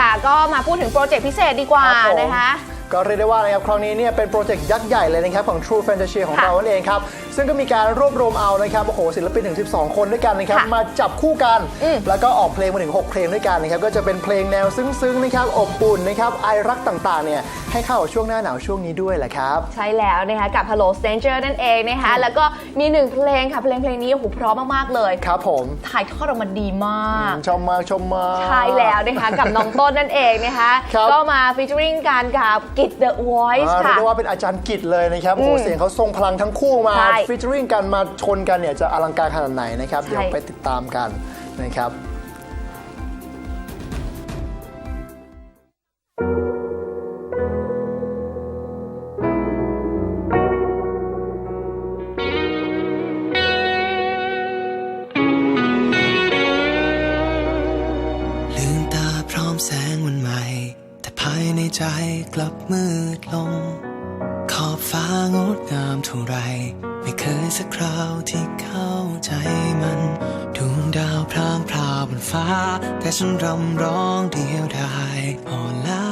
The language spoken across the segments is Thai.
ค่ะ ก็มาพูดถึงโปรเจกต์พิเศษดีกว่าครับผม นะคะ ก็เรียกได้ว่านะครับครั้งนี้เนี่ยเป็นโปรเจกต์ยักษ์ใหญ่เลยนะครับของ True Fantasy ของค่ะเรานั่นเองครับ ซึ่งก็มีการรวบรวมเอานะครับโอ้โหศิลปินถึง 12 คนด้วยกันนะครับค่ะมาจับคู่กัน อืม แล้วก็ออกเพลงมาถึง 6 เพลงด้วยกันนะครับก็จะเป็นเพลงแนวซึ้งๆนะครับอบอุ่นนะครับไอรักต่างๆเนี่ยให้เข้ากับช่วงหน้าหนาวช่วงนี้ด้วยแหละครับ ใช่แล้วนะคะกับ Hello Stranger นั่นเองนะคะแล้วก็มีหนึ่งเพลงค่ะเพลงเพลงนี้โอ้โหเพราะมากๆเลย ครับผมถ่ายทอดออกมาดีมาก ชมมากชมมาก ใช่แล้วนะคะกับน้องต้นนั่นเองนะคะครับ ก็มาฟีเจอริงกันกับกิต The Voice อ่าเรียกค่ะ ได้ว่าเป็นอาจารย์กิจเลยนะครับโอ้โหเสียงเขาทรงพลังทั้งคู่มาใช่ฟิชเชอริงกันมาชนกันเนี่ยจะอลังการขนาดไหนนะครับใช่เดี๋ยวไปติดตามกันนะครับลืมตาพร้อมแสงวันใหม่ แต่ภายในใจกลับมืดลงข อบฟ้างดงามเท่าไร ไม่เคยสักคราวที่เข้าใจมันดวงดาวพร่างพราวบนฟ้า แต่ฉันรำร้องเดียวดายอ่อนล้า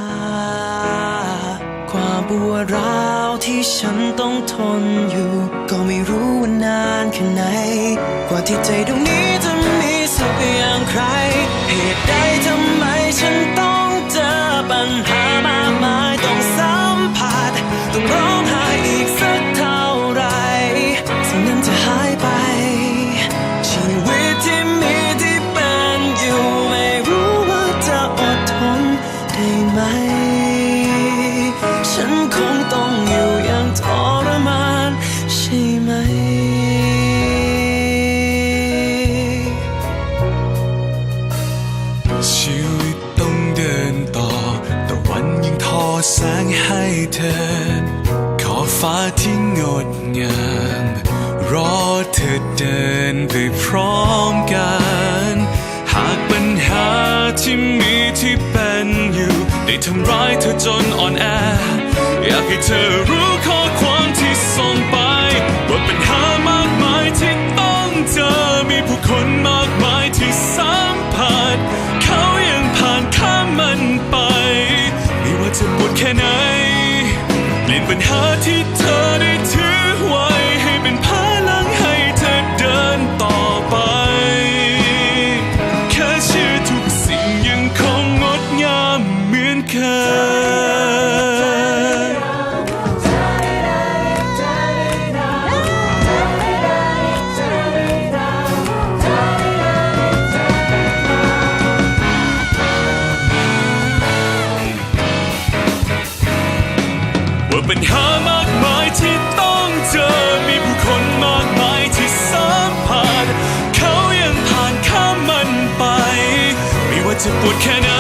ความปวดร้าวที่ฉันต้องทนอยู่ ก็ไม่รู้ว่านานแค่ไหน กว่าที่ใจดวงนี้จะมีสุขอย่างใคร เหตุใดทำไม ช่ไหมชีวิตต้องเดินต่อ แต่วันยังทอแสงให้เธอ ขอฟ้าที่งดงาม รอเธอเดินไปพร้อมกัน หากปัญหาที่มีที่เป็นอยู่ ได้ทำร้ายเธอจนอ่อนแอ อยากให้เธอรู้ข้อความที่ส่งไป ที่ต้องเจอมีผู้คนมากมายที่สัมผัสเขายังผ่านข้ามมันไป ไม่ว่าจะปวดแค่ไหนเปลี่ยนปัญหาที่เธอได้ ปัญหามากมายที่ต้องเจอ มีผู้คนมากมายที่สัมผัสเขายังผ่านข้ามมันไป ไม่ว่าจะปวดแค่ไหน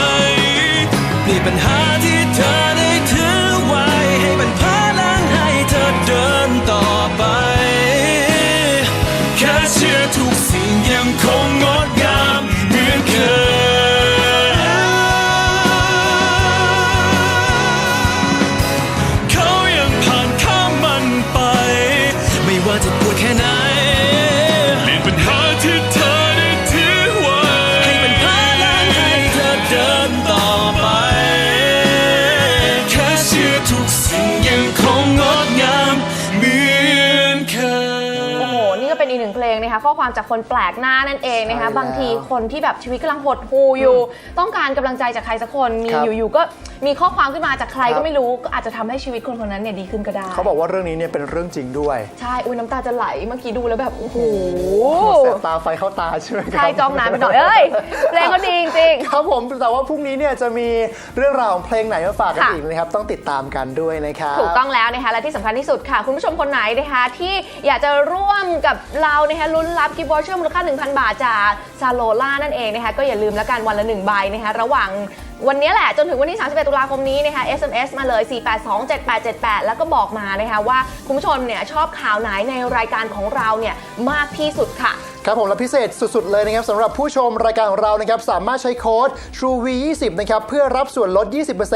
มีปัญหาที่เธอได้ถือไว้ ให้เป็นพลังให้เธอเดินต่อไป แค่เชื่อทุกสิ่งยังคง นึ่งเพลงนะคะข้อความจากคนแปลกหน้านั่นเองนะคะใช่แล้ว บางทีคนที่แบบชีวิตกำลังหดหู่อยู่ ต้องการกำลังใจจากใครสักคนมีครับอยู่ๆก็มีข้อความขึ้นมาจากใครครัก็บไม่รู้ก็อาจจะทำให้ชีวิตคนคนนั้นเนี่ยดีขึ้นก็ได้เขาบอกว่าเรื่องนี้เนี่ยเป็นเรื่องจริงด้วยใช่อุ้ยน้ำตาจะไหลเมื่อกี้ดูแล้วแบบโอ้โห แสบตาไฟเข้าตาใช่ไหมครับ ใช่จ้องนานไปหน่อยเอ้ยเพลงก็ดีจริง ครับผมแต่ว่าพรุ่งนี้เนี่ยจะมีเรื่องราวของเพลงไหนมาฝากกันค่ะ อีกนะครับ ต้องติดตามกันด้วยนะครับ ถูกต้องแล้วนะคะและที่สำคัญที่สุดค่ะ คุณผู้ชมคนไหนนะคะที่อยากจะร่วมกับเรานะคะลุ้นรับกิฟต์วอเชอร์มูลค่า 1,000 บาทจากซาโลล่านั่นเองนะคะก็อย่าลืมแล้วกันวันละ 1 ใบนะคะระหว่างวันนี้แหละ จนถึงวันที่ 31 ตุลาคมนี้นะคะ SMS มาเลย 4827878 แล้วก็บอกมานะคะว่าคุณผู้ชมเนี่ยชอบข่าวไหนในรายการของเราเนี่ยมากที่สุดค่ะ ครับผมและพิเศษสุดๆเลยนะครับสำหรับผู้ชมรายการของเรานะครับสามารถใช้โค้ด TrueV20 นะครับเพื่อรับส่วนลด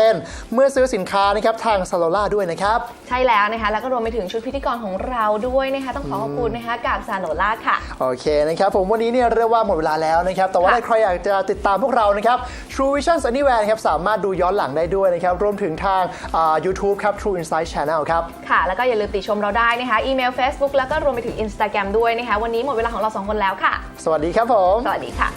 20%เมื่อซื้อสินค้านะครับทาง s a l o l a ด้วยนะครับ ใช่แล้วนะคะ แล้วก็รวมไปถึงชุดพิธีกรของเราด้วยนะคะ ต้องขอขอบคุณนะคะกับซาโลล่าค่ะ โอเคนะครับผมวันนี้เนี่ยเรียกว่าหมดเวลาแล้วนะครับ แต่ว่าค่ะถ้าใครอยากจะติดตามพวกเรานะครับ True Vision Anywhere นะครับสามารถดูย้อนหลังได้ด้วยนะครับรวมถึงทางอ่า YouTube ครับ True Insight Channel ครับค่ะ แล้วก็อย่าลืมติชมเราได้นะคะอีเมล Facebook แล้วก็รวมไปถึง Instagram ด้วยนะคะวันนี้หมดเวลาของเราสองคนแล้วค่ะ สวัสดีครับผม สวัสดีค่ะ